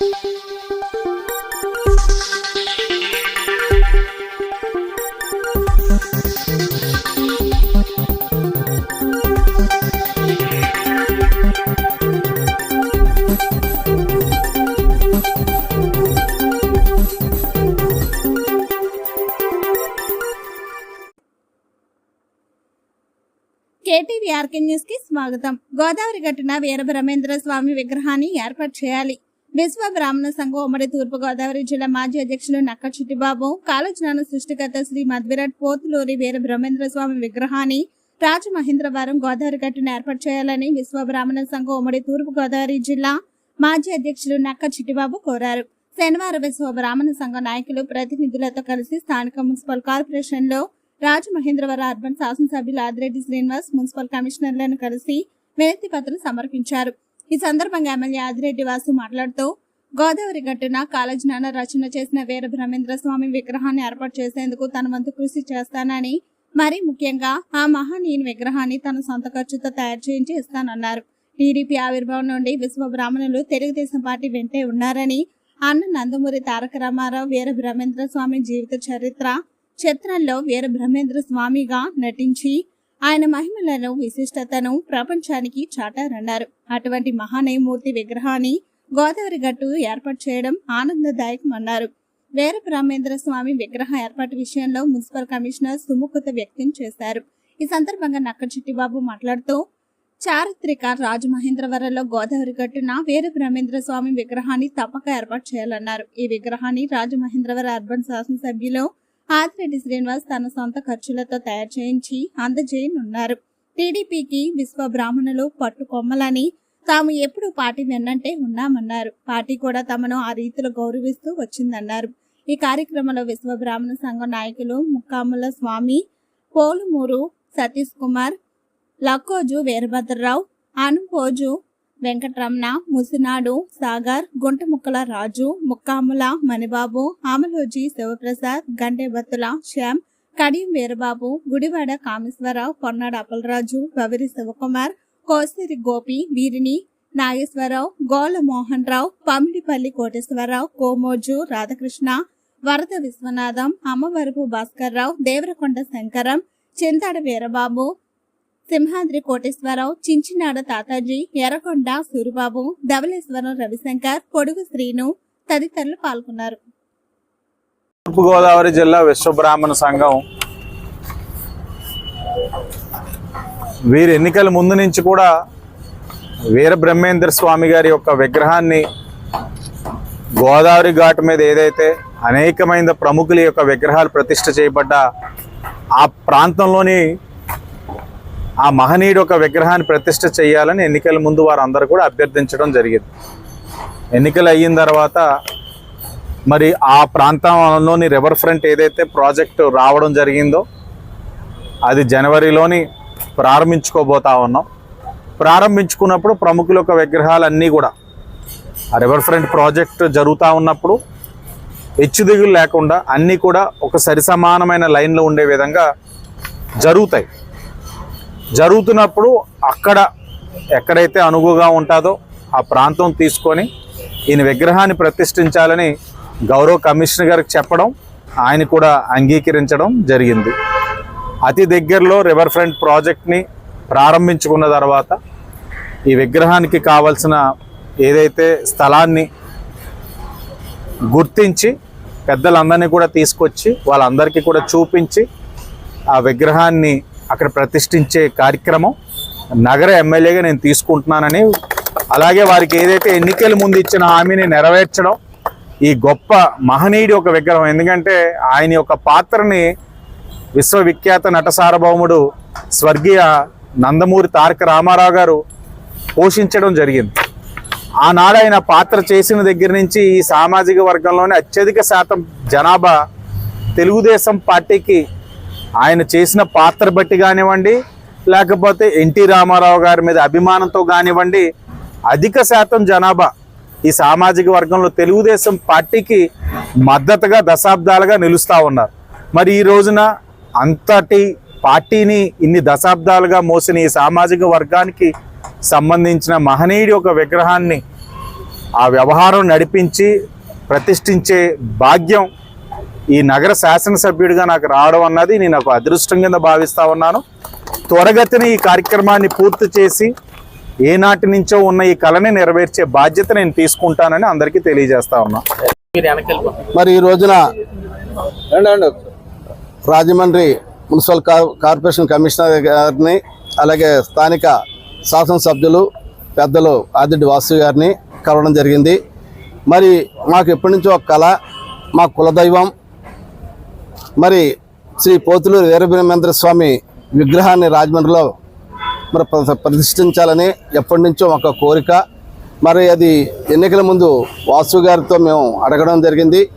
KTV RK న్యూస్కి స్వాగతం. గోదావరి గట్టున వీరబ్రహ్మేంద్ర స్వామి విగ్రహాన్ని ఏర్పాటు చేయాలి. విశ్వ బ్రాహ్మణ సంఘం ఉమ్మడి తూర్పు గోదావరి జిల్లా మాజీ అధ్యక్షులు నక్క చిట్టిబాబు కాలజ్ఞాన సృష్టికర్త శ్రీ మధ్విరాట్ పోతులూరి వీర బ్రహ్మేంద్ర స్వామి విగ్రహాన్ని రాజమహేంద్రవరం గోదావరి గట్టును ఏర్పాటు చేయాలని విశ్వ బ్రాహ్మణ సంఘం ఉమ్మడి తూర్పు గోదావరి జిల్లా మాజీ అధ్యక్షులు నక్క చిట్టిబాబు కోరారు. శనివారం విశ్వ బ్రాహ్మణ సంఘం నాయకులు ప్రతినిధులతో కలిసి స్థానిక మున్సిపల్ కార్పొరేషన్లో రాజమహేంద్రవరం అర్బన్ శాసనసభ్యులు ఆదిరెడ్డి శ్రీనివాస్ మున్సిపల్ కమిషనర్లను కలిసి వినతి పత్రం సమర్పించారు. ఈ సందర్భంగా ఎమ్మెల్యే ఆదిరెడ్డి వాసు మాట్లాడుతూ గోదావరి గట్టున కాలజ్ఞాన రచన చేసిన వీర బ్రహ్మేంద్ర స్వామి విగ్రహాన్ని ఏర్పాటు చేసేందుకు తన వంతు కృషి చేస్తానని మరీ ముఖ్యంగా ఆ మహానీయుని విగ్రహాన్ని తన సొంత ఖర్చుతో తయారు చేయించి ఇస్తానన్నారు. టీడీపీ ఆవిర్భావం నుండి విశ్వ బ్రాహ్మణులు తెలుగుదేశం పార్టీ వెంటే ఉన్నారని అన్న నందమూరి తారక రామారావు వీర బ్రహ్మేంద్ర స్వామి జీవిత చరిత్ర చిత్రంలో వీర బ్రహ్మేంద్ర స్వామిగా నటించి ఆయన మహిమలను విశిష్టతను ప్రపంచానికి చాటారన్నారు. అటువంటి మహానయమూర్తి విగ్రహాన్ని గోదావరి గట్టు ఏర్పాటు చేయడం ఆనందదాయకమన్నారు. వీర బ్రహ్మేంద్ర స్వామి విగ్రహ ఏర్పాటు విషయంలో మున్సిపల్ కమిషనర్ సుముఖత వ్యక్తం చేశారు. ఈ సందర్భంగా నక్క చిట్టిబాబు మాట్లాడుతూ చారిత్రక రాజమహేంద్రవరంలో గోదావరి గట్టున వీర బ్రహ్మేంద్ర స్వామి విగ్రహాన్ని తప్పక ఏర్పాటు చేయాలన్నారు. ఈ విగ్రహాన్ని రాజమహేంద్రవరం అర్బన్ శాసనసభ్యులు ఆదిరెడ్డి శ్రీనివాస్ తన సొంత ఖర్చులతో తయారు చేయించి అందజేయనున్నారు. టీడీపీకి విశ్వ బ్రాహ్మణులు పట్టుకొమ్మలని తాము ఎప్పుడు పార్టీ వెన్నంటే ఉన్నామన్నారు. పార్టీ కూడా తమను ఆ రీతిలో గౌరవిస్తూ వచ్చిందన్నారు. ఈ కార్యక్రమంలో విశ్వ బ్రాహ్మణ సంఘం నాయకులు ముక్కాముల స్వామి పోలుమూరు సతీష్ కుమార్ లక్కోజు వీరభద్రరావు అనుపోజు వెంకటరమణ ముసినాడు సాగర్ గుంటముక్కల రాజు ముక్కాముల మణిబాబు ఆమలోజీ శివప్రసాద్ గండేబత్తుల శ్యామ్ కడియం వీరబాబు గుడివాడ కామేశ్వరరావు పొన్నాడు అప్పలరాజు వవిరి శివకుమార్ కోసిరి గోపి వీరిని నాగేశ్వరరావు గోల మోహన్ రావు పమిడిపల్లి కోటేశ్వరరావు కోమోజు రాధాకృష్ణ వరద విశ్వనాథం అమ్మవరపు భాస్కర్ రావు దేవరకొండ శంకరం చింతాడ వీరబాబు సింహాద్రి కోటేశ్వరరావు చించినాడ తాతాజీ ఎర్రకొండ సూరిబాబు ధవళేశ్వరం రవిశంకర్ పొడుగు శ్రీను తదితరులు పాల్గొన్నారు. తూర్పుగోదావరి జిల్లా విశ్వబ్రాహ్మణ సంఘం వీరి ఎన్నికల ముందు నుంచి కూడా వీర బ్రహ్మేంద్ర స్వామి గారి యొక్క విగ్రహాన్ని గోదావరి ఘాట్ మీద ఏదైతే అనేకమైన ప్రముఖుల యొక్క విగ్రహాలు ప్రతిష్ట చేయబడ్డ ఆ ప్రాంతంలోని ఆ మహనీయుడు ఒక విగ్రహాన్ని ప్రతిష్ట చేయాలని ఎన్నికల ముందు వారందరూ కూడా అభ్యర్థించడం జరిగింది. ఎన్నికలు అయిన తర్వాత మరి ఆ ప్రాంతంలోని రివర్ ఫ్రంట్ ఏదైతే ప్రాజెక్టు రావడం జరిగిందో అది జనవరిలోని ప్రారంభించుకోబోతా ఉన్నాం. ప్రారంభించుకున్నప్పుడు ప్రముఖుల యొక్క విగ్రహాలన్నీ కూడా ఆ రివర్ ఫ్రంట్ ప్రాజెక్ట్ జరుగుతూ ఉన్నప్పుడు హెచ్చుదిగులు లేకుండా అన్నీ కూడా ఒక సరిసమానమైన లైన్లో ఉండే విధంగా జరుగుతాయి. జరుగుతున్నప్పుడు అక్కడ ఎక్కడైతే అనుగుగా ఉంటుందో ఆ ప్రాంతం తీసుకొని ఈయన విగ్రహాన్ని ప్రతిష్ఠించాలని గౌరవ కమిషనర్ గారికి చెప్పడం ఆయన కూడా అంగీకరించడం జరిగింది. అతి దగ్గరలో రివర్ ఫ్రంట్ ప్రాజెక్ట్ని ప్రారంభించుకున్న తర్వాత ఈ విగ్రహానికి కావలసిన ఏదైతే స్థలాన్ని గుర్తించి పెద్దలందరినీ కూడా తీసుకొచ్చి వాళ్ళందరికీ కూడా చూపించి ఆ విగ్రహాన్ని అక్కడ ప్రతిష్ఠించే కార్యక్రమం నగర ఎమ్మెల్యేగా నేను తీసుకుంటున్నానని అలాగే వారికి ఏదైతే ఎన్నికల ముందు ఇచ్చిన హామీని నెరవేర్చడం ఈ గొప్ప మహనీయుడి ఒక విగ్రహం. ఎందుకంటే ఆయన యొక్క పాత్రని విశ్వవిఖ్యాత నట సార్వభౌముడు స్వర్గీయ నందమూరి తారక రామారావు గారు పోషించడం జరిగింది. ఆనాడు ఆయన పాత్ర చేసిన దగ్గర నుంచి ఈ సామాజిక వర్గంలోనే అత్యధిక శాతం జనాభా తెలుగుదేశం పార్టీకి ఆయన చేసిన పాత్ర బట్టి కానివ్వండి లేకపోతే ఎన్టీ రామారావు గారి మీద అభిమానంతో కానివ్వండి అధిక శాతం జనాభా ఈ సామాజిక వర్గంలో తెలుగుదేశం పార్టీకి మద్దతుగా దశాబ్దాలుగా నిలుస్తూ ఉన్నారు. మరి ఈ రోజున అంతటి పార్టీని ఇన్ని దశాబ్దాలుగా మోసిన ఈ సామాజిక వర్గానికి సంబంధించిన మహనీయుడి ఒక విగ్రహాన్ని ఆ వ్యవహారం నడిపించి ప్రతిష్ఠించే భాగ్యం ఈ నగర శాసనసభ్యుడిగా నాకు రావడం అన్నది నేను ఒక అదృష్టం కింద భావిస్తా ఉన్నాను. త్వరగతిన ఈ కార్యక్రమాన్ని పూర్తి చేసి ఏనాటి నుంచో ఉన్న ఈ కళని నెరవేర్చే బాధ్యత నేను తీసుకుంటానని అందరికీ తెలియజేస్తా ఉన్నా. మీరు ఈ రోజున Rajahmundry municipal cor- corporation commissioner గారిని అలాగే స్థానిక శాసనసభ్యులు పెద్దలు ఆదిరెడ్డి వాసు గారిని కలవడం జరిగింది. మరి మాకు ఎప్పటి నుంచో ఒక కళ మా కులదైవం మరి శ్రీ పోతులూరు వీరభీరమేంద్ర స్వామి విగ్రహాన్ని రాజమండ్రిలో మరి ప్ర- ప్రతిష్ఠించాలని ఎప్పటి నుంచో ఒక కోరిక. మరి అది ఎన్నికల ముందు వాసు గారితో మేము అడగడం జరిగింది.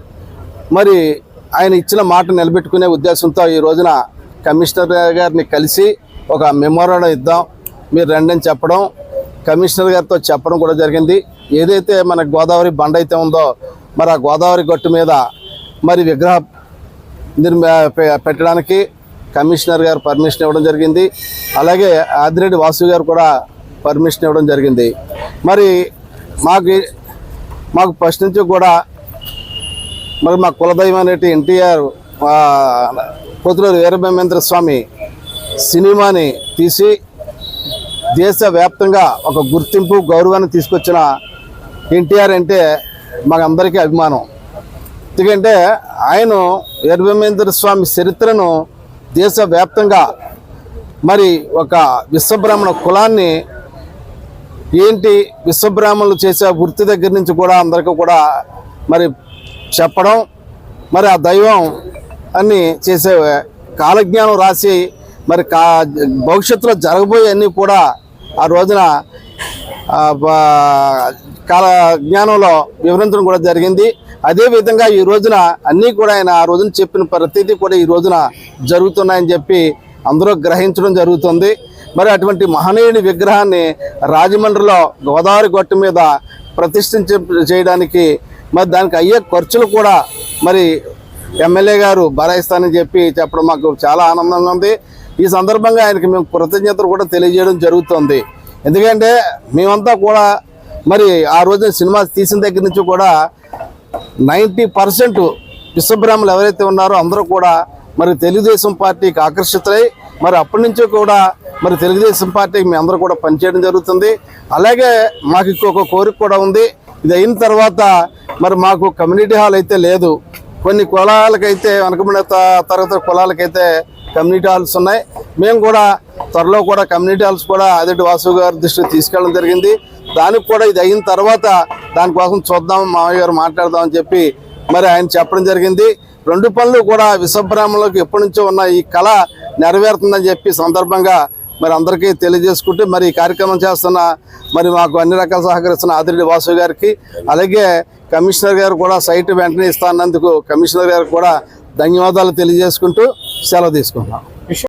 మరి ఆయన ఇచ్చిన మాట నిలబెట్టుకునే ఉద్దేశంతో ఈ రోజున కమిషనర్ గారిని కలిసి ఒక మెమోరాండం ఇద్దాం. మీరు రండి అని చెప్పడం కమిషనర్ గారితో చెప్పడం కూడా జరిగింది. ఏదైతే మన గోదావరి బండ అయితే ఉందో మరి ఆ గోదావరి గట్టు మీద మరి విగ్రహ దీన్ని పెట్టడానికి కమిషనర్ గారు పర్మిషన్ ఇవ్వడం జరిగింది. అలాగే ఆదిరెడ్డి వాసు గారు కూడా పర్మిషన్ ఇవ్వడం జరిగింది. మరి మాకు మాకు ఫస్ట్ నుంచి కూడా మరి మా కులదైవం అనేటి ఎన్టీఆర్ పొతులూరు వీరభేమేంద్ర స్వామి సినిమాని తీసి దేశవ్యాప్తంగా ఒక గుర్తింపు గౌరవాన్ని తీసుకొచ్చిన ఎన్టీఆర్ అంటే మాకందరికీ అభిమానం. ఎందుకంటే ఆయన వీరబ్రహ్మేంద్ర స్వామి చరిత్రను దేశవ్యాప్తంగా మరి ఒక విశ్వబ్రాహ్మణ కులాన్ని ఏంటి విశ్వబ్రాహ్మణులు చేసే వృత్తి దగ్గర నుంచి కూడా అందరికీ కూడా మరి చెప్పడం మరి ఆ దైవం అన్ని చేసే కాలజ్ఞానం రాసి మరి కా భవిష్యత్తులో జరగబోయే అన్నీ కూడా ఆ రోజున బా- కాల జ్ఞానంలో వివరించడం కూడా జరిగింది. అదే విధంగా ఈ రోజున అన్నీ కూడా ఆయన ఆ రోజున చెప్పిన ప్రతిదీ కూడా ఈ రోజున జరుగుతున్నాయని చెప్పి అందరూ గ్రహించడం జరుగుతుంది. మరి అటువంటి మహనీయుని విగ్రహాన్ని రాజమండ్రిలో గోదావరి గొట్టు మీద ప్రతిష్ఠించ చేయడానికి మరి దానికి అయ్యే ఖర్చులు కూడా మరి ఎమ్మెల్యే గారు భరాయిస్తానని చెప్పి చెప్పడం మాకు చాలా ఆనందంగా ఉంది. ఈ సందర్భంగా ఆయనకి మేము కృతజ్ఞతలు కూడా తెలియజేయడం జరుగుతుంది. ఎందుకంటే మేమంతా కూడా మరి ఆ రోజు సినిమా తీసిన దగ్గర నుంచి కూడా నైంటీ పర్సెంట్ విశ్వబ్రాహ్మణులు ఎవరైతే ఉన్నారో అందరూ కూడా మరి తెలుగుదేశం పార్టీకి ఆకర్షితులై మరి అప్పటి నుంచో కూడా మరి తెలుగుదేశం పార్టీకి మేము అందరూ కూడా పనిచేయడం జరుగుతుంది. అలాగే మాకు ఇంకొక కోరిక కూడా ఉంది. ఇది అయిన తర్వాత మరి మాకు కమ్యూనిటీ హాల్ అయితే లేదు. కొన్ని కులాలకైతే వెనకబడిన త- తరగతి కులాలకైతే కమ్యూనిటీ హాల్స్ ఉన్నాయి. మేము కూడా త్వరలో కూడా కమ్యూనిటీ హాల్స్ కూడా అదే వాసు గారి దృష్టికి తీసుకెళ్ళడం జరిగింది. దానికి కూడా ఇది అయిన తర్వాత దానికోసం చూద్దాం మామయ్య గారు మాట్లాడదాం అని చెప్పి మరి ఆయన చెప్పడం జరిగింది. రెండు పనులు కూడా విశ్వబ్రాహ్మణులకు ఎప్పటి నుంచో ఉన్న ఈ కళ నెరవేరుతుందని చెప్పి సందర్భంగా మరి అందరికీ తెలియజేసుకుంటూ మరి ఈ కార్యక్రమం చేస్తున్న మరి మాకు అన్ని రకాల సహకరిస్తున్న ఆదిరెడ్డి వాసు గారికి అలాగే కమిషనర్ గారు కూడా సైట్ వెంటనే ఇస్తానందుకు కమిషనర్ గారికి కూడా ధన్యవాదాలు తెలియజేసుకుంటూ సెలవు తీసుకుంటున్నాం.